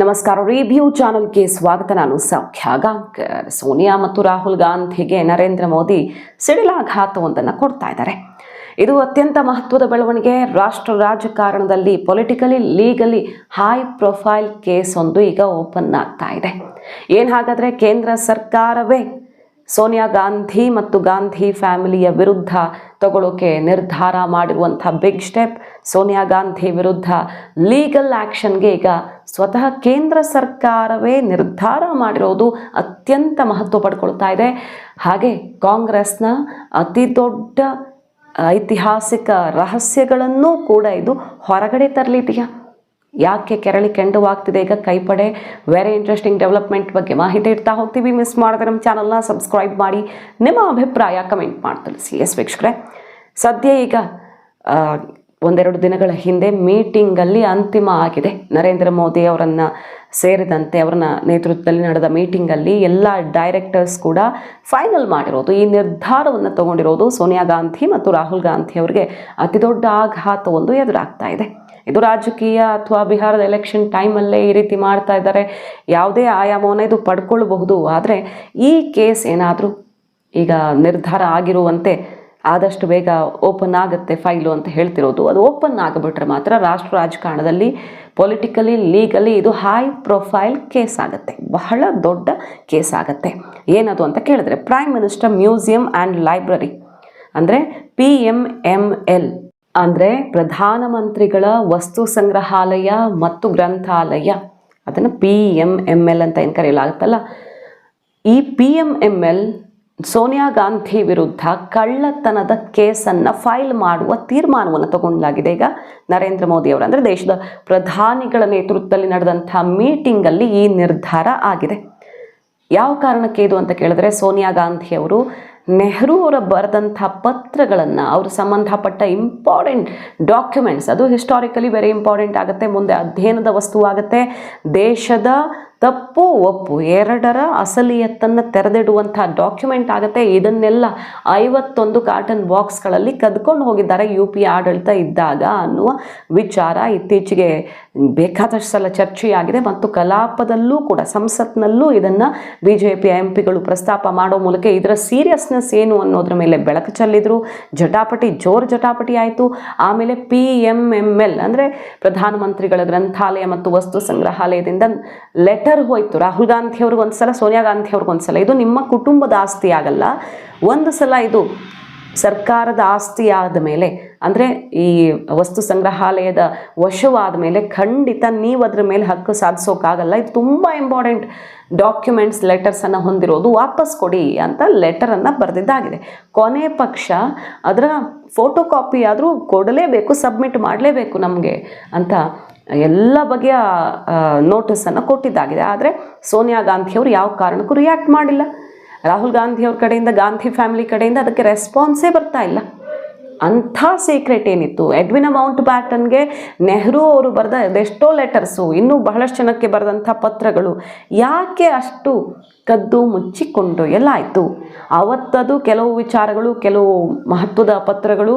ನಮಸ್ಕಾರ. ರಿವ್ಯೂ ಚಾನಲ್ಗೆ ಸ್ವಾಗತ. ನಾನು ಸೌಖ್ಯ ಗಾಂಕರ್ ಸೋನಿಯಾ ಮತ್ತು ರಾಹುಲ್ ಗಾಂಧಿಗೆ ನರೇಂದ್ರ ಮೋದಿ ಸಿಡಿಲಾಘಾತವೊಂದನ್ನು ಕೊಡ್ತಾ ಇದ್ದಾರೆ. ಇದು ಅತ್ಯಂತ ಮಹತ್ವದ ಬೆಳವಣಿಗೆ. ರಾಷ್ಟ್ರ ರಾಜಕಾರಣದಲ್ಲಿ politically legally high profile case ಒಂದು ಈಗ ಓಪನ್ ಆಗ್ತಾ ಇದೆ. ಏನು ಹಾಗಾದರೆ ಕೇಂದ್ರ ಸರ್ಕಾರವೇ ಸೋನಿಯಾ ಗಾಂಧಿ ಮತ್ತು ಗಾಂಧಿ ಫ್ಯಾಮಿಲಿಯ ವಿರುದ್ಧ ತಗೊಳ್ಳೋಕೆ ನಿರ್ಧಾರ ಮಾಡಿರುವಂಥ ಬಿಗ್ ಸ್ಟೆಪ್ ಸೋನಿಯಾ ಗಾಂಧಿ ವಿರುದ್ಧ ಲೀಗಲ್ ಆ್ಯಕ್ಷನ್ಗೆ ಈಗ ಸ್ವತಃ ಕೇಂದ್ರ ಸರ್ಕಾರವೇ ನಿರ್ಧಾರ ಮಾಡಿರೋದು ಅತ್ಯಂತ ಮಹತ್ವ ಪಡ್ಕೊಳ್ತಾ ಇದೆ. ಹಾಗೆ ಕಾಂಗ್ರೆಸ್ನ ಅತಿ ದೊಡ್ಡ ಐತಿಹಾಸಿಕ ರಹಸ್ಯಗಳನ್ನೂ ಕೂಡ ಇದು ಹೊರಗಡೆ ತರಲಿದೆಯಾ ಯಾಕೆ ಕೆರಳಿ ಕೆಂಡುವಾಗ್ತಿದೆ? ಈಗ ಕೈಪಡೆ ವೆರಿ ಇಂಟ್ರೆಸ್ಟಿಂಗ್ ಡೆವಲಪ್ಮೆಂಟ್ ಬಗ್ಗೆ ಮಾಹಿತಿ ಇಡ್ತಾ ಹೋಗ್ತೀವಿ. ಮಿಸ್ ಮಾಡಿದ್ರೆ ನಮ್ಮ ಚಾನಲ್ನ ಸಬ್ಸ್ಕ್ರೈಬ್ ಮಾಡಿ. ನಿಮ್ಮ ಅಭಿಪ್ರಾಯ ಕಮೆಂಟ್ ಮಾಡಿ ತಿಳಿಸಿ. ಎಸ್ ವೀಕ್ಷಕರೇ, ಸದ್ಯ ಈಗ ಒಂದೆರಡು ದಿನಗಳ ಹಿಂದೆ ಮೀಟಿಂಗಲ್ಲಿ ಅಂತಿಮ ಆಗಿದೆ. ನರೇಂದ್ರ ಮೋದಿ ಅವರನ್ನು ಸೇರಿದಂತೆ ಅವರನ್ನ ನೇತೃತ್ವದಲ್ಲಿ ನಡೆದ ಮೀಟಿಂಗಲ್ಲಿ ಎಲ್ಲ ಡೈರೆಕ್ಟರ್ಸ್ ಕೂಡ ಫೈನಲ್ ಮಾಡಿರೋದು. ಈ ನಿರ್ಧಾರವನ್ನು ತಗೊಂಡಿರೋದು ಸೋನಿಯಾ ಗಾಂಧಿ ಮತ್ತು ರಾಹುಲ್ ಗಾಂಧಿ ಅವರಿಗೆ ಅತಿ ದೊಡ್ಡ ಆಘಾತವೊಂದು ಎದುರಾಗ್ತಾ ಇದೆ. ಇದು ರಾಜಕೀಯ ಅಥವಾ ಬಿಹಾರದ ಎಲೆಕ್ಷನ್ ಟೈಮಲ್ಲೇ ಈ ರೀತಿ ಮಾಡ್ತಾ ಇದ್ದಾರೆ. ಯಾವುದೇ ಆಯಾಮವನ್ನು ಇದು ಪಡ್ಕೊಳ್ಬಹುದು. ಆದರೆ ಈ ಕೇಸ್ ಏನಾದರೂ ಈಗ ನಿರ್ಧಾರ ಆಗಿರುವಂತೆ ಆದಷ್ಟು ಬೇಗ ಓಪನ್ ಆಗುತ್ತೆ ಫೈಲು ಅಂತ ಹೇಳ್ತಿರೋದು. ಅದು ಓಪನ್ ಆಗಿಬಿಟ್ರೆ ಮಾತ್ರ ರಾಷ್ಟ್ರ ರಾಜಕಾರಣದಲ್ಲಿ ಪೊಲಿಟಿಕಲಿ ಲೀಗಲಿ ಇದು ಹೈ ಪ್ರೊಫೈಲ್ ಕೇಸ್ ಆಗುತ್ತೆ. ಬಹಳ ದೊಡ್ಡ ಕೇಸ್ ಆಗುತ್ತೆ. ಏನದು ಅಂತ ಕೇಳಿದ್ರೆ prime minister museum and library ಅಂದರೆ ಪಿ ಎಂ ಎಂ ಎಲ್ ಅಂದರೆ ಪ್ರಧಾನಮಂತ್ರಿಗಳ ವಸ್ತು ಸಂಗ್ರಹಾಲಯ ಮತ್ತು ಗ್ರಂಥಾಲಯ. ಅದನ್ನು ಪಿ ಎಂ ಎಂ ಎಲ್ ಅಂತ ಏನು ಕರೆಯಲಾಗುತ್ತಲ್ಲ? ಈ P M M L Sonia Gandhi ವಿರುದ್ಧ ಕಳ್ಳತನದ ಕೇಸನ್ನು ಫೈಲ್ ಮಾಡುವ ತೀರ್ಮಾನವನ್ನು ತಗೊಂಡಾಗಿದೆ. ಈಗ ನರೇಂದ್ರ ಮೋದಿ ಅವರು ಅಂದರೆ ದೇಶದ ಪ್ರಧಾನಿಗಳ ನೇತೃತ್ವದಲ್ಲಿ ನಡೆದಂಥ ಮೀಟಿಂಗಲ್ಲಿ ಈ ನಿರ್ಧಾರ ಆಗಿದೆ. ಯಾವ ಕಾರಣಕ್ಕೆ ಇದು ಅಂತ ಕೇಳಿದ್ರೆ ಸೋನಿಯಾ ಗಾಂಧಿ ಅವರು ನೆಹರು ಅವರ ಬರೆದಂಥ ಪತ್ರಗಳನ್ನು ಅವರು ಸಂಬಂಧಪಟ್ಟ ಇಂಪಾರ್ಟೆಂಟ್ ಡಾಕ್ಯುಮೆಂಟ್ಸ್ ಅದು ಹಿಸ್ಟಾರಿಕಲಿ ವೆರಿ ಇಂಪಾರ್ಟೆಂಟ್ ಆಗುತ್ತೆ, ಮುಂದೆ ಅಧ್ಯಯನದ ವಸ್ತುವಾಗುತ್ತೆ ದೇಶದ ತಪ್ಪು, ಒಪ್ಪು. ಎರಡರ ಅಸಲಿಯತ್ತನ್ನು ತೆರೆದಿಡುವಂತಹ ಡಾಕ್ಯುಮೆಂಟ್ ಆಗುತ್ತೆ. ಇದನ್ನೆಲ್ಲ ಐವತ್ತೊಂದು ಕಾಟನ್ ಬಾಕ್ಸ್ಗಳಲ್ಲಿ ಕದ್ಕೊಂಡು ಹೋಗಿದ್ದಾರೆ ಯು ಪಿ ಆಡಳಿತ ಇದ್ದಾಗ ಅನ್ನುವ ವಿಚಾರ ಇತ್ತೀಚೆಗೆ ಬೇಕಾದಷ್ಟು ಸಲ ಚರ್ಚೆಯಾಗಿದೆ ಮತ್ತು ಕಲಾಪದಲ್ಲೂ ಕೂಡ, ಸಂಸತ್ನಲ್ಲೂ ಇದನ್ನು ಬಿ ಜೆ ಪಿ ಎಂ ಪಿಗಳು ಪ್ರಸ್ತಾಪ ಮಾಡೋ ಮೂಲಕ ಇದರ ಸೀರಿಯಸ್ನೆಸ್ ಏನು ಅನ್ನೋದ್ರ ಮೇಲೆ ಬೆಳಕು ಚೆಲ್ಲಿದ್ರು. ಜಟಾಪಟಿ, ಜೋರು ಜಟಾಪಟಿ ಆಯಿತು. ಆಮೇಲೆ ಪಿ ಎಂ ಎಂ ಎಲ್ ಅಂದರೆ ಪ್ರಧಾನಮಂತ್ರಿಗಳ ಗ್ರಂಥಾಲಯ ಮತ್ತು ವಸ್ತು ಸಂಗ್ರಹಾಲಯದಿಂದ ಲೆಟರ್ ಹೋಯ್ತು. ರಾಹುಲ್ ಗಾಂಧಿ ಅವ್ರಿಗೆ ಒಂದ್ಸಲ, ಸೋನಿಯಾ ಗಾಂಧಿ ಅವ್ರಿಗೆ ಒಂದ್ಸಲ. ಇದು ನಿಮ್ಮ ಕುಟುಂಬದ ಆಸ್ತಿ ಆಗಲ್ಲ. ಒಂದು ಸಲ ಇದು ಸರ್ಕಾರದ ಆಸ್ತಿ ಆದ ಮೇಲೆ, ಅಂದರೆ ಈ ವಸ್ತು ಸಂಗ್ರಹಾಲಯದ ವಶವಾದ ಮೇಲೆ ಖಂಡಿತ ನೀವು ಅದ್ರ ಮೇಲೆ ಹಕ್ಕು ಸಾಧಿಸೋಕ್ಕಾಗಲ್ಲ ಇದು ತುಂಬ ಇಂಪಾರ್ಟೆಂಟ್ ಡಾಕ್ಯುಮೆಂಟ್ಸ್ ಲೆಟರ್ಸನ್ನು ಹೊಂದಿರೋದು. ವಾಪಸ್ ಕೊಡಿ ಅಂತ ಲೆಟರನ್ನು ಬರೆದಿದ್ದಾಗಿದೆ. ಕೊನೆ ಪಕ್ಷ ಅದರ ಫೋಟೋ ಕಾಪಿ ಆದರೂ ಕೊಡಲೇಬೇಕು ಸಬ್ಮಿಟ್ ಮಾಡಲೇಬೇಕು ನಮಗೆ ಅಂತ ಎಲ್ಲ ಬಗೆಯ ನೋಟಿಸನ್ನು ಕೊಟ್ಟಿದ್ದಾಗಿದೆ. ಆದರೆ ಸೋನಿಯಾ ಗಾಂಧಿಯವರು ಯಾವ ಕಾರಣಕ್ಕೂ ರಿಯಾಕ್ಟ್ ಮಾಡಿಲ್ಲ. ರಾಹುಲ್ ಗಾಂಧಿಯವ್ರ ಕಡೆಯಿಂದ, ಗಾಂಧಿ ಫ್ಯಾಮಿಲಿ ಕಡೆಯಿಂದ ಅದಕ್ಕೆ ರೆಸ್ಪಾನ್ಸೇ ಬರ್ತಾ ಇಲ್ಲ. ಅಂಥ ಸೀಕ್ರೆಟ್ ಏನಿತ್ತು? ಎಡ್ವಿನ ಮೌಂಟ್ ಬ್ಯಾಟನ್ಗೆ ನೆಹರು ಅವರು ಬರೆದ ಅದೆಷ್ಟೋ ಲೆಟರ್ಸು ಇನ್ನೂ ಬಹಳಷ್ಟು ಜನಕ್ಕೆ ಬರೆದಂಥ ಪತ್ರಗಳು, ಯಾಕೆ ಅಷ್ಟು ಕದ್ದು ಮುಚ್ಚಿಕೊಂಡು ಎಲ್ಲ ಆಯಿತು? ಅವತ್ತದು ಕೆಲವು ವಿಚಾರಗಳು, ಕೆಲವು ಮಹತ್ವದ ಪತ್ರಗಳು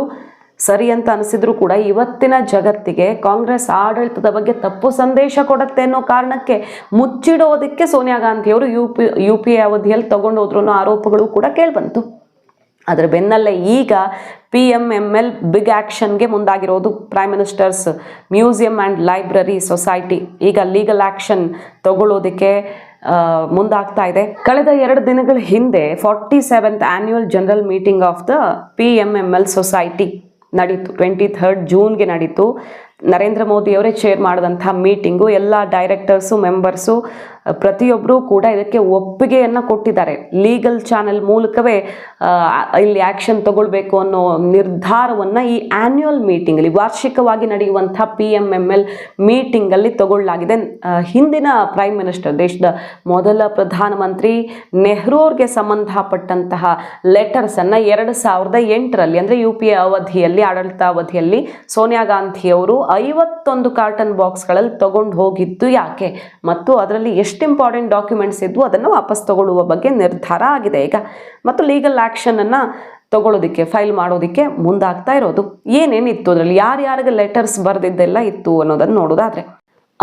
ಸರಿ ಅಂತ ಅನಿಸಿದ್ರು ಕೂಡ ಇವತ್ತಿನ ಜಗತ್ತಿಗೆ ಕಾಂಗ್ರೆಸ್ ಆಡಳಿತದ ಬಗ್ಗೆ ತಪ್ಪು ಸಂದೇಶ ಕೊಡುತ್ತೆ ಅನ್ನೋ ಕಾರಣಕ್ಕೆ ಮುಚ್ಚಿಡೋದಕ್ಕೆ ಸೋನಿಯಾ ಗಾಂಧಿಯವರು U P U P A ಅವಧಿಯಲ್ಲಿ ತಗೊಂಡೋದ್ರು ಅನ್ನೋ ಆರೋಪಗಳು ಕೂಡ ಕೇಳಿಬಂತು. ಅದರ ಬೆನ್ನಲ್ಲೇ ಈಗ P M M L big ಆ್ಯಕ್ಷನ್ಗೆ ಮುಂದಾಗಿರೋದು prime ministers museum and library society ಈಗ ಲೀಗಲ್ ಆ್ಯಕ್ಷನ್ ತಗೊಳ್ಳೋದಕ್ಕೆ ಮುಂದಾಗ್ತಾ ಇದೆ. ಕಳೆದ ಎರಡು ದಿನಗಳ ಹಿಂದೆ forty seventh annual general meeting of the P M M L society ನಡೀತು. ಟ್ವೆಂಟಿ ಥರ್ಡ್ ಜೂನ್ಗೆ ನಡೀತು. ನರೇಂದ್ರ ಮೋದಿಯವರೇ ಚೇರ್ ಮಾಡಿದಂಥ ಮೀಟಿಂಗು ಎಲ್ಲ ಡೈರೆಕ್ಟರ್ಸು ಮೆಂಬರ್ಸು ಪ್ರತಿಯೊಬ್ಬರೂ ಕೂಡ ಇದಕ್ಕೆ ಒಪ್ಪಿಗೆಯನ್ನು ಕೊಟ್ಟಿದ್ದಾರೆ. ಲೀಗಲ್ ಚಾನೆಲ್ ಮೂಲಕವೇ ಇಲ್ಲಿ ಆ್ಯಕ್ಷನ್ ತಗೊಳ್ಬೇಕು ಅನ್ನೋ ನಿರ್ಧಾರವನ್ನು ಈ ಆ್ಯನ್ಯುವಲ್ ಮೀಟಿಂಗಲ್ಲಿ ವಾರ್ಷಿಕವಾಗಿ ನಡೆಯುವಂಥ ಪಿ ಎಂ ಎಂ ಎಲ್ ಮೀಟಿಂಗಲ್ಲಿ ತಗೊಳ್ಳಲಾಗಿದೆ. ಹಿಂದಿನ ಪ್ರೈಮ್ ಮಿನಿಸ್ಟರ್ ದೇಶದ ಮೊದಲ ಪ್ರಧಾನಮಂತ್ರಿ ನೆಹರು ಅವ್ರಿಗೆ ಸಂಬಂಧಪಟ್ಟಂತಹ ಲೆಟರ್ಸನ್ನು ಎರಡು ಸಾವಿರದ ಎಂಟರಲ್ಲಿ, ಅಂದರೆ ಯು ಪಿ ಎ ಅವಧಿಯಲ್ಲಿ ಆಡಳಿತ ಅವಧಿಯಲ್ಲಿ ಸೋನಿಯಾ ಗಾಂಧಿಯವರು ಐವತ್ತೊಂದು ಕಾರ್ಟನ್ ಬಾಕ್ಸ್ಗಳಲ್ಲಿ ತಗೊಂಡು ಹೋಗಿದ್ದು ಯಾಕೆ? ಮತ್ತು ಅದರಲ್ಲಿ ಎಷ್ಟು ಇಂಪಾರ್ಟೆಂಟ್ ಡಾಕ್ಯುಮೆಂಟ್ಸ್ ಇದ್ವು, ಅದನ್ನು ವಾಪಸ್ ತಗೊಳ್ಳುವ ಬಗ್ಗೆ ನಿರ್ಧಾರ ಆಗಿದೆ. ಈಗ ಮತ್ತು ಲೀಗಲ್ ಆ್ಯಕ್ಷನನ್ನು ತಗೊಳ್ಳೋದಕ್ಕೆ ಫೈಲ್ ಮಾಡೋದಕ್ಕೆ ಮುಂದಾಗ್ತಾ ಇರೋದು. ಏನೇನಿತ್ತು ಅದರಲ್ಲಿ? ಯಾರ್ಯಾರಿಗೆ ಲೆಟರ್ಸ್ ಬರೆದಿದ್ದೆಲ್ಲ ಇತ್ತು ಅನ್ನೋದನ್ನು ನೋಡೋದಾದರೆ,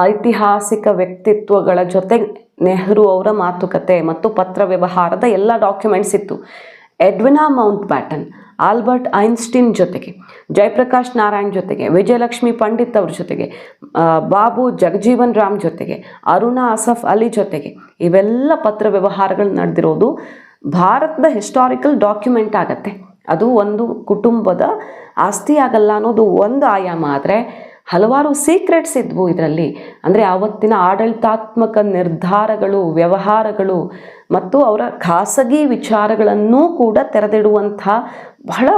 ಐತಿಹಾಸಿಕ ವ್ಯಕ್ತಿತ್ವಗಳ ಜೊತೆ ನೆಹರು ಅವರ ಮಾತುಕತೆ ಮತ್ತು ಪತ್ರ ವ್ಯವಹಾರದ ಎಲ್ಲ ಡಾಕ್ಯುಮೆಂಟ್ಸ್ ಇತ್ತು. Edwina Mountbatten Albert Einstein ಜೊತೆಗೆ, ಜಯಪ್ರಕಾಶ್ ನಾರಾಯಣ್ ಜೊತೆಗೆ, ವಿಜಯಲಕ್ಷ್ಮಿ ಪಂಡಿತ್ ಅವ್ರ ಜೊತೆಗೆ ಬಾಬು ಜಗಜೀವನ್ ರಾಮ್ ಜೊತೆಗೆ, ಅರುಣ ಅಸಫ್ ಅಲಿ ಜೊತೆಗೆ ಇವೆಲ್ಲ ಪತ್ರ ವ್ಯವಹಾರಗಳು ನಡೆದಿರೋದು ಭಾರತದ ಹಿಸ್ಟಾರಿಕಲ್ ಡಾಕ್ಯುಮೆಂಟ್ ಆಗತ್ತೆ. ಅದು ಒಂದು ಕುಟುಂಬದ ಆಸ್ತಿ ಆಗಲ್ಲ ಅನ್ನೋದು ಒಂದು ಆಯಾಮ. ಆದರೆ ಹಲವಾರು ಸೀಕ್ರೆಟ್ಸ್ ಇದ್ವು ಇದರಲ್ಲಿ. ಅಂದರೆ ಆವತ್ತಿನ ಆಡಳಿತಾತ್ಮಕ ನಿರ್ಧಾರಗಳು, ವ್ಯವಹಾರಗಳು ಮತ್ತು ಅವರ ಖಾಸಗಿ ವಿಚಾರಗಳನ್ನೂ ಕೂಡ ತೆರೆದಿಡುವಂಥ ಬಹಳ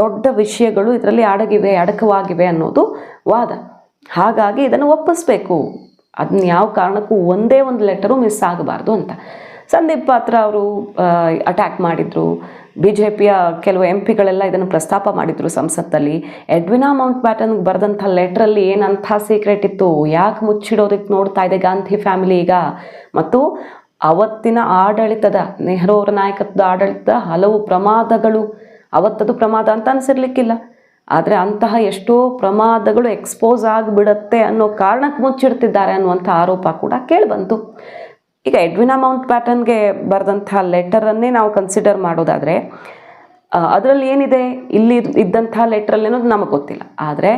ದೊಡ್ಡ ವಿಷಯಗಳು ಇದರಲ್ಲಿ ಅಡಗಿವೆ, ಅಡಕವಾಗಿವೆ ಅನ್ನೋದು ವಾದ. ಹಾಗಾಗಿ ಇದನ್ನು ಒಪ್ಪಿಸ್ಬೇಕು. ಅದನ್ನ ಯಾವ ಕಾರಣಕ್ಕೂ ಒಂದೇ ಒಂದು ಲೆಟರು ಮಿಸ್ ಆಗಬಾರ್ದು ಅಂತ. ಸಂದೀಪ್ ಪಾತ್ರ ಅವರು ಅಟ್ಯಾಕ್ ಮಾಡಿದರು. ಬಿ ಜೆ ಪಿಯ ಕೆಲವು ಎಂ ಪಿಗಳೆಲ್ಲ ಇದನ್ನು ಪ್ರಸ್ತಾಪ ಮಾಡಿದರು ಸಂಸತ್ತಲ್ಲಿ. ಎಡ್ವಿನಾ ಮೌಂಟ್ ಬ್ಯಾಟನ್ಗೆ ಬರೆದಂಥ ಲೆಟ್ರಲ್ಲಿ ಏನಂಥ ಸೀಕ್ರೆಟ್ ಇತ್ತು? ಯಾಕೆ ಮುಚ್ಚಿಡೋದಕ್ಕೆ ನೋಡ್ತಾ ಇದೆ ಗಾಂಧಿ ಫ್ಯಾಮಿಲಿ ಈಗ? ಮತ್ತು ಅವತ್ತಿನ ಆಡಳಿತದ, ನೆಹರು ಅವರ ನಾಯಕತ್ವದ ಆಡಳಿತದ ಹಲವು ಪ್ರಮಾದಗಳು, ಅವತ್ತದು ಪ್ರಮಾದ ಅಂತ ಅನಿಸಿರ್ಲಿಕ್ಕಿಲ್ಲ. ಆದರೆ ಅಂತಹ ಎಷ್ಟೋ ಪ್ರಮಾದಗಳು ಎಕ್ಸ್ಪೋಸ್ ಆಗಿಬಿಡತ್ತೆ ಅನ್ನೋ ಕಾರಣಕ್ಕೆ ಮುಚ್ಚಿಡ್ತಿದ್ದಾರೆ ಅನ್ನುವಂಥ ಆರೋಪ ಕೂಡ ಕೇಳಿಬಂತು. ಈಗ ಎಡ್ವಿನಾ ಮೌಂಟ್ ಬ್ಯಾಟನ್ಗೆ ಬರೆದಂಥ ಲೆಟರನ್ನೇ ನಾವು ಕನ್ಸಿಡರ್ ಮಾಡೋದಾದರೆ ಅದರಲ್ಲಿ ಏನಿದೆ? ಇಲ್ಲಿ ಇದ್ದಂಥ ಲೆಟ್ರಲ್ಲಿ ಅನ್ನೋದು ನಮಗೆ ಗೊತ್ತಿಲ್ಲ. ಆದರೆ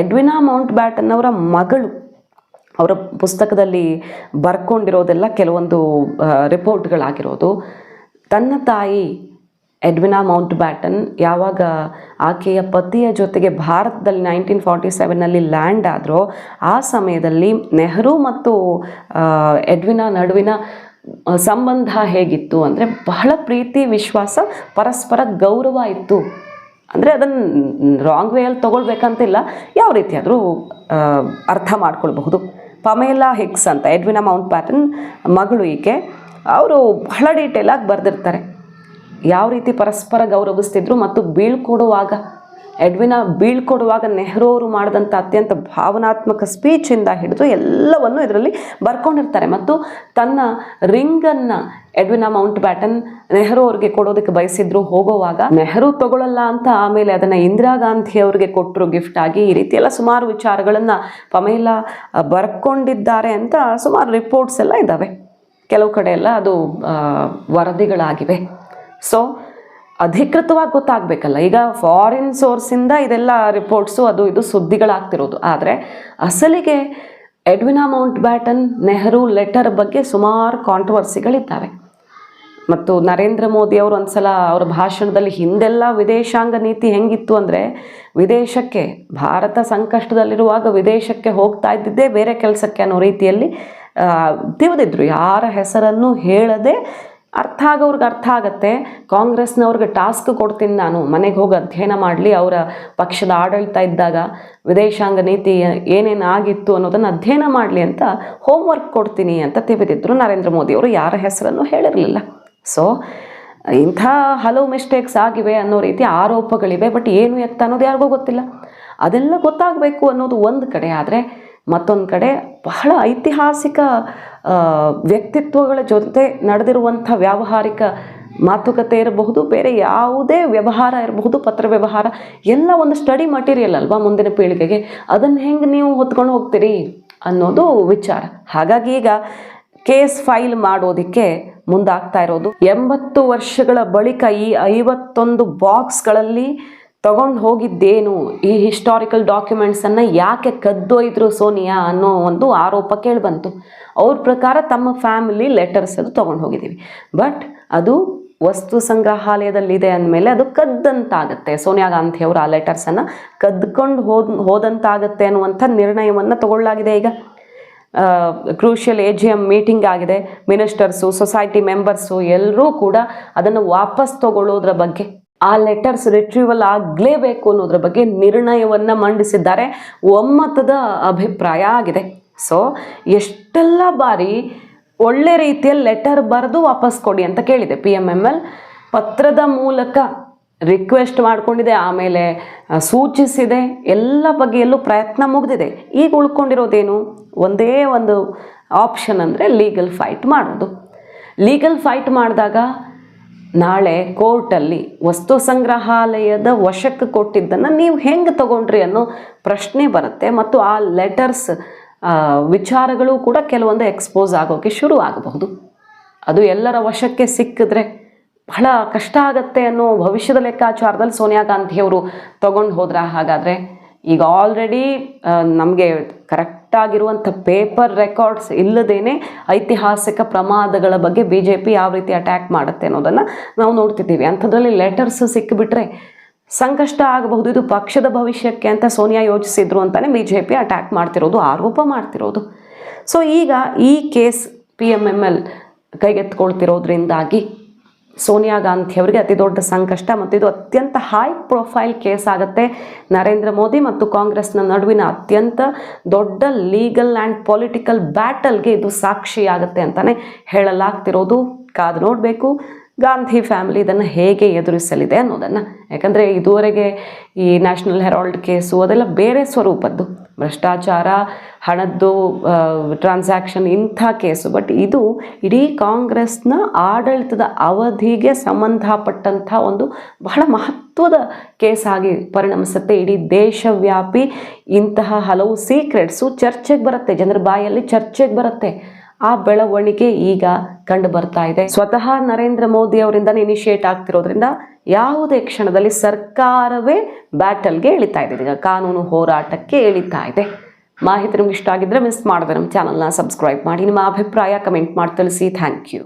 ಎಡ್ವಿನಾ ಮೌಂಟ್ ಬ್ಯಾಟನ್ ಅವರ ಮಗಳು, ಅವರ ಪುಸ್ತಕದಲ್ಲಿ ಬರ್ಕೊಂಡಿರೋದೆಲ್ಲ ಕೆಲವೊಂದು ರಿಪೋರ್ಟ್ಗಳಾಗಿರೋದು ತನ್ನ ತಾಯಿ ಎಡ್ವಿನಾ ಮೌಂಟ್ ಬ್ಯಾಟನ್ ಯಾವಾಗ ಆಕೆಯ ಪತಿಯ ಜೊತೆಗೆ ಭಾರತದಲ್ಲಿ ನೈನ್ಟೀನ್ ಫಾರ್ಟಿ ಸೆವೆನಲ್ಲಿ ಲ್ಯಾಂಡ್ ಆದರೋ, ಆ ಸಮಯದಲ್ಲಿ ನೆಹರು ಮತ್ತು ಎಡ್ವಿನಾ ನಡುವಿನ ಸಂಬಂಧ ಹೇಗಿತ್ತು ಅಂದರೆ ಬಹಳ ಪ್ರೀತಿ, ವಿಶ್ವಾಸ, ಪರಸ್ಪರ ಗೌರವ ಇತ್ತು. ಅಂದರೆ ಅದನ್ನು ರಾಂಗ್ ವೇಯಲ್ಲಿ ತೊಗೊಳ್ಬೇಕಂತಿಲ್ಲ, ಯಾವ ರೀತಿ ಆದರೂ ಅರ್ಥ ಮಾಡ್ಕೊಳ್ಬಹುದು. ಪಮೇಲಾ ಹಿಕ್ಸ್ ಅಂತ ಎಡ್ವಿನಾ ಮೌಂಟ್ ಪ್ಯಾಟನ್ ಮಗಳು ಈಕೆ, ಅವರು ಬಹಳ ಡೀಟೇಲಾಗಿ ಬರೆದಿರ್ತಾರೆ. ಯಾವ ರೀತಿ ಪರಸ್ಪರ ಗೌರವಿಸ್ತಿದ್ರು ಮತ್ತು ಬೀಳ್ಕೊಡುವಾಗ, ಎಡ್ವಿನ ಬೀಳ್ಕೊಡುವಾಗ ನೆಹರು ಅವರು ಮಾಡಿದಂಥ ಅತ್ಯಂತ ಭಾವನಾತ್ಮಕ ಸ್ಪೀಚಿಂದ ಹಿಡಿದು ಎಲ್ಲವನ್ನು ಇದರಲ್ಲಿ ಬರ್ಕೊಂಡಿರ್ತಾರೆ. ಮತ್ತು ತನ್ನ ರಿಂಗನ್ನು ಎಡ್ವಿನ ಮೌಂಟ್ ಬ್ಯಾಟನ್ ನೆಹರು ಅವ್ರಿಗೆ ಕೊಡೋದಕ್ಕೆ ಬಯಸಿದ್ರು ಹೋಗೋವಾಗ, ನೆಹರು ತಗೊಳ್ಳಲ್ಲ ಅಂತ ಆಮೇಲೆ ಅದನ್ನು ಇಂದಿರಾ ಗಾಂಧಿ ಅವರಿಗೆ ಕೊಟ್ಟರು ಗಿಫ್ಟ್ ಆಗಿ, ಈ ರೀತಿ ಎಲ್ಲ ಸುಮಾರು ವಿಚಾರಗಳನ್ನು ಪಮೇಲ ಬರ್ಕೊಂಡಿದ್ದಾರೆ ಅಂತ ಸುಮಾರು ರಿಪೋರ್ಟ್ಸ್ ಎಲ್ಲ ಇದ್ದಾವೆ. ಕೆಲವು ಕಡೆ ಎಲ್ಲ ಅದು ವರದಿಗಳಾಗಿವೆ. ಸೊ ಅಧಿಕೃತವಾಗಿ ಗೊತ್ತಾಗಬೇಕಲ್ಲ. ಈಗ ಫಾರಿನ್ ಸೋರ್ಸಿಂದ ಇದೆಲ್ಲ ರಿಪೋರ್ಟ್ಸು ಅದು ಇದು ಸುದ್ದಿಗಳಾಗ್ತಿರೋದು. ಆದರೆ ಅಸಲಿಗೆ Edwina Mountbatten Nehru letter ಬಗ್ಗೆ ಸುಮಾರು ಕಾಂಟ್ರವರ್ಸಿಗಳಿದ್ದಾವೆ ಮತ್ತು ನರೇಂದ್ರ ಮೋದಿ ಅವರು ಒಂದ್ಸಲ ಅವರ ಭಾಷಣದಲ್ಲಿ ಹಿಂದೆಲ್ಲ ವಿದೇಶಾಂಗ ನೀತಿ ಹೆಂಗಿತ್ತು ಅಂದರೆ ವಿದೇಶಕ್ಕೆ, ಭಾರತ ಸಂಕಷ್ಟದಲ್ಲಿರುವಾಗ ವಿದೇಶಕ್ಕೆ ಹೋಗ್ತಾ ಇದ್ದಿದ್ದೇ ಬೇರೆ ಕೆಲಸಕ್ಕೆ ಅನ್ನೋ ರೀತಿಯಲ್ಲಿ ತಿವಿದಿದ್ದರು ಯಾರ ಹೆಸರನ್ನು ಹೇಳದೆ ಅರ್ಥ ಆಗೋರ್ಗೆ ಅರ್ಥ ಆಗತ್ತೆ. ಕಾಂಗ್ರೆಸ್ನವ್ರಿಗೆ ಟಾಸ್ಕ್ ಕೊಡ್ತೀನಿ ನಾನು. ಮನೆಗೆ ಹೋಗಿ ಅಧ್ಯಯನ ಮಾಡಲಿ, ಅವರ ಪಕ್ಷದ ಆಡಳಿತ ಇದ್ದಾಗ, ವಿದೇಶಾಂಗ ನೀತಿ ಏನೇನು ಆಗಿತ್ತು ಅನ್ನೋದನ್ನು ಅಧ್ಯಯನ ಮಾಡಲಿ ಅಂತ ಹೋಮ್ವರ್ಕ್ ಕೊಡ್ತೀನಿ ಅಂತ ತಿಳಿದಿದ್ದರು ನರೇಂದ್ರ ಮೋದಿ ಅವರು. ಯಾರ ಹೆಸರನ್ನು ಹೇಳಿರಲಿಲ್ಲ. ಸೊ ಇಂಥ ಹಲವು ಮಿಸ್ಟೇಕ್ಸ್ ಆಗಿವೆ ಅನ್ನೋ ರೀತಿ ಆರೋಪಗಳಿವೆ ಬಟ್ ಏನು ಎತ್ತ ಅನ್ನೋದು ಯಾರಿಗೂ ಗೊತ್ತಿಲ್ಲ. ಅದೆಲ್ಲ ಗೊತ್ತಾಗಬೇಕು ಅನ್ನೋದು ಒಂದು ಕಡೆ. ಆದರೆ ಮತ್ತೊಂದು ಕಡೆ ಬಹಳ ಐತಿಹಾಸಿಕ ವ್ಯಕ್ತಿತ್ವಗಳ ಜೊತೆ ನಡೆದಿರುವಂಥ ವ್ಯಾವಹಾರಿಕ ಮಾತುಕತೆ ಇರಬಹುದು, ಬೇರೆ ಯಾವುದೇ ವ್ಯವಹಾರ ಇರಬಹುದು, ಪತ್ರ ವ್ಯವಹಾರ, ಎಲ್ಲ ಒಂದು ಸ್ಟಡಿ ಮಟೀರಿಯಲ್ ಅಲ್ವಾ ಮುಂದಿನ ಪೀಳಿಗೆಗೆ? ಅದನ್ನು ಹೆಂಗೆ ನೀವು ಹೊತ್ಕೊಂಡು ಹೋಗ್ತೀರಿ ಅನ್ನೋದು ವಿಚಾರ. ಹಾಗಾಗಿ ಈಗ ಕೇಸ್ ಫೈಲ್ ಮಾಡೋದಕ್ಕೆ ಮುಂದಾಗ್ತಾ ಇರೋದು. ಎಂಬತ್ತು ವರ್ಷಗಳ ಬಳಿಕ ಈ ಐವತ್ತೊಂದು ಬಾಕ್ಸ್ಗಳಲ್ಲಿ ತಗೊಂಡು ಹೋಗಿದ್ದೇನು? ಈ ಹಿಸ್ಟಾರಿಕಲ್ ಡಾಕ್ಯುಮೆಂಟ್ಸನ್ನು ಯಾಕೆ ಕದ್ದೊಯ್ದ್ರು ಸೋನಿಯಾ ಅನ್ನೋ ಒಂದು ಆರೋಪ ಕೇಳಿಬಂತು. ಅವ್ರ ಪ್ರಕಾರ ತಮ್ಮ ಫ್ಯಾಮಿಲಿ ಲೆಟರ್ಸ್ ಅದು ತೊಗೊಂಡು ಹೋಗಿದ್ದೀವಿ. ಬಟ್ ಅದು ವಸ್ತು ಸಂಗ್ರಹಾಲಯದಲ್ಲಿದೆ ಅಂದಮೇಲೆ ಅದು ಕದ್ದಂತಾಗತ್ತೆ. ಸೋನಿಯಾ ಗಾಂಧಿ ಅವರು ಆ ಲೆಟರ್ಸನ್ನು ಕದ್ಕೊಂಡು ಹೋದ್, ಹೋದಂತಾಗತ್ತೆ ಅನ್ನುವಂಥ ನಿರ್ಣಯವನ್ನು ತಗೊಳ್ಳಾಗಿದೆ ಈಗ. Crucial A G M meeting ಆಗಿದೆ. ಮಿನಿಸ್ಟರ್ಸು ಸೊಸೈಟಿ ಮೆಂಬರ್ಸು ಎಲ್ಲರೂ ಕೂಡ ಅದನ್ನು ವಾಪಸ್ ತಗೊಳ್ಳೋದ್ರ ಬಗ್ಗೆ ಆ ಲೆಟರ್ಸ್ ರಿಟ್ರೀವಲ್ ಆಗಲೇಬೇಕು ಅನ್ನೋದ್ರ ಬಗ್ಗೆ ನಿರ್ಣಯವನ್ನು ಮಂಡಿಸಿದ್ದಾರೆ. ಒಮ್ಮತದ ಅಭಿಪ್ರಾಯ ಆಗಿದೆ. ಸೊ ಎಷ್ಟೆಲ್ಲ ಬಾರಿ ಒಳ್ಳೆ ರೀತಿಯಲ್ಲಿ ಲೆಟರ್ ಬರೆದು ವಾಪಸ್ ಕೊಡಿ ಅಂತ ಕೇಳಿದೆ. ಪಿ ಎಂ ಎಂ ಎಲ್ ಪತ್ರದ ಮೂಲಕ ರಿಕ್ವೆಸ್ಟ್ ಮಾಡಿಕೊಂಡಿದೆ, ಆಮೇಲೆ ಸೂಚಿಸಿದೆ, ಎಲ್ಲ ಬಗೆಯಲ್ಲೂ ಪ್ರಯತ್ನ ಮುಗಿದಿದೆ. ಈಗ ಉಳ್ಕೊಂಡಿರೋದೇನು? ಒಂದೇ ಒಂದು ಆಪ್ಷನ್ ಅಂದರೆ ಲೀಗಲ್ ಫೈಟ್ ಮಾಡೋದು. ಲೀಗಲ್ ಫೈಟ್ ಮಾಡಿದಾಗ ನಾಳೆ ಕೋರ್ಟಲ್ಲಿ ವಸ್ತು ಸಂಗ್ರಹಾಲಯದ ವಶಕ್ಕೆ ಕೊಟ್ಟಿದ್ದನ್ನು ನೀವು ಹೆಂಗೆ ತಗೊಂಡ್ರಿ ಅನ್ನೋ ಪ್ರಶ್ನೆ ಬರುತ್ತೆ ಮತ್ತು ಆ ಲೆಟರ್ಸ್ ವಿಚಾರಗಳು ಕೂಡ ಕೆಲವೊಂದು ಎಕ್ಸ್ಪೋಸ್ ಆಗೋಕ್ಕೆ ಶುರು ಆಗಬಹುದು. ಅದು ಎಲ್ಲರ ವಶಕ್ಕೆ ಸಿಕ್ಕಿದ್ರೆ ಬಹಳ ಕಷ್ಟ ಆಗತ್ತೆ ಅನ್ನೋ ಭವಿಷ್ಯದ ಲೆಕ್ಕಾಚಾರದಲ್ಲಿ ಸೋನಿಯಾ ಗಾಂಧಿಯವರು ತಗೊಂಡು ಹೋದ್ರ ಹಾಗಾದರೆ ಈಗ ಆಲ್ರೆಡಿ ನಮಗೆ ಕರೆಕ್ಟಾಗಿರುವಂಥ ಪೇಪರ್ ರೆಕಾರ್ಡ್ಸ್ ಇಲ್ಲದೇನೆ ಐತಿಹಾಸಿಕ ಪ್ರಮಾದಗಳ ಬಗ್ಗೆ ಬಿ ಜೆ ಪಿ ಯಾವ ರೀತಿ ಅಟ್ಯಾಕ್ ಮಾಡುತ್ತೆ ಅನ್ನೋದನ್ನು ನಾವು ನೋಡ್ತಿದ್ದೀವಿ. ಅಂಥದ್ರಲ್ಲಿ ಲೆಟರ್ಸ್ ಸಿಕ್ಕಿಬಿಟ್ರೆ ಸಂಕಷ್ಟ ಆಗಬಹುದು. ಇದು ಪಕ್ಷದ ಭವಿಷ್ಯಕ್ಕೆ ಅಂತ ಸೋನಿಯಾ ಯೋಚಿಸಿದ್ರು ಅಂತಲೇ ಬಿ ಜೆ ಪಿ ಅಟ್ಯಾಕ್ ಮಾಡ್ತಿರೋದು, ಆರೋಪ ಮಾಡ್ತಿರೋದು. ಸೊ ಈಗ ಈ case P M M L ಕೈಗೆತ್ಕೊಳ್ತಿರೋದ್ರಿಂದಾಗಿ Sonia Gandhi ಅವರಿಗೆ ಅತಿ ದೊಡ್ಡ ಸಂಕಷ್ಟ ಮತ್ತು ಇದು ಅತ್ಯಂತ ಹೈ ಪ್ರೊಫೈಲ್ ಕೇಸ್ ಆಗುತ್ತೆ. ನರೇಂದ್ರ ಮೋದಿ ಮತ್ತು ಕಾಂಗ್ರೆಸ್ನ ನಡುವಿನ ಅತ್ಯಂತ ದೊಡ್ಡ ಲೀಗಲ್ ಆ್ಯಂಡ್ ಪೊಲಿಟಿಕಲ್ ಬ್ಯಾಟಲ್ಗೆ ಇದು ಸಾಕ್ಷಿಯಾಗುತ್ತೆ ಅಂತಲೇ ಹೇಳಲಾಗ್ತಿರೋದು. ಕಾದು ನೋಡಬೇಕು, ಗಾಂಧಿ ಫ್ಯಾಮಿಲಿ ಇದನ್ನು ಹೇಗೆ ಎದುರಿಸಲಿದೆ ಅನ್ನೋದನ್ನು. ಯಾಕಂದರೆ ಇದುವರೆಗೆ ಈ ನ್ಯಾಷನಲ್ ಹೆರಾಲ್ಡ್ ಕೇಸು ಅದೆಲ್ಲ ಬೇರೆ ಸ್ವರೂಪದ್ದು. ಭ್ರಷ್ಟಾಚಾರ, ಹಣದ್ದು ಟ್ರಾನ್ಸಾಕ್ಷನ್ ಇಂಥ ಕೇಸು. ಬಟ್ ಇದು ಇಡೀ ಕಾಂಗ್ರೆಸ್ನ ಆಡಳಿತದ ಅವಧಿಗೆ ಸಂಬಂಧಪಟ್ಟಂಥ ಒಂದು ಬಹಳ ಮಹತ್ವದ ಕೇಸ್ ಆಗಿ ಪರಿಣಮಿಸುತ್ತೆ. ಇಡೀ ದೇಶವ್ಯಾಪಿ ಇಂತಹ ಹಲವು ಸೀಕ್ರೆಟ್ಸು ಚರ್ಚೆಗೆ ಬರುತ್ತೆ. ಜನರ ಬಾಯಲ್ಲಿ ಚರ್ಚೆಗೆ ಬರುತ್ತೆ. ಆ ಬೆಳವಣಿಗೆ ಈಗ ಕಂಡು ಬರ್ತಾ ಇದೆ. ಸ್ವತಃ ನರೇಂದ್ರ ಮೋದಿ ಅವರಿಂದ ಇನಿಷಿಯೇಟ್ ಆಗ್ತಿರೋದ್ರಿಂದ ಯಾವುದೇ ಕ್ಷಣದಲ್ಲಿ ಸರ್ಕಾರವೇ ಬ್ಯಾಟಲ್ಗೆ ಇಳಿತಾ ಇದೆ. ಈಗ ಕಾನೂನು ಹೋರಾಟಕ್ಕೆ ಇಳಿತಾ ಇದೆ. ಮಾಹಿತಿ ನಿಮ್ಗೆ ಇಷ್ಟ ಆಗಿದ್ರೆ ಮಿಸ್ ಮಾಡಿದ್ರೆ ನಮ್ಮ ಚಾನಲ್ನ ಸಬ್ಸ್ಕ್ರೈಬ್ ಮಾಡಿ. ನಿಮ್ಮ ಅಭಿಪ್ರಾಯ ಕಮೆಂಟ್ ಮಾಡಿ ತಿಳಿಸಿ. Thank you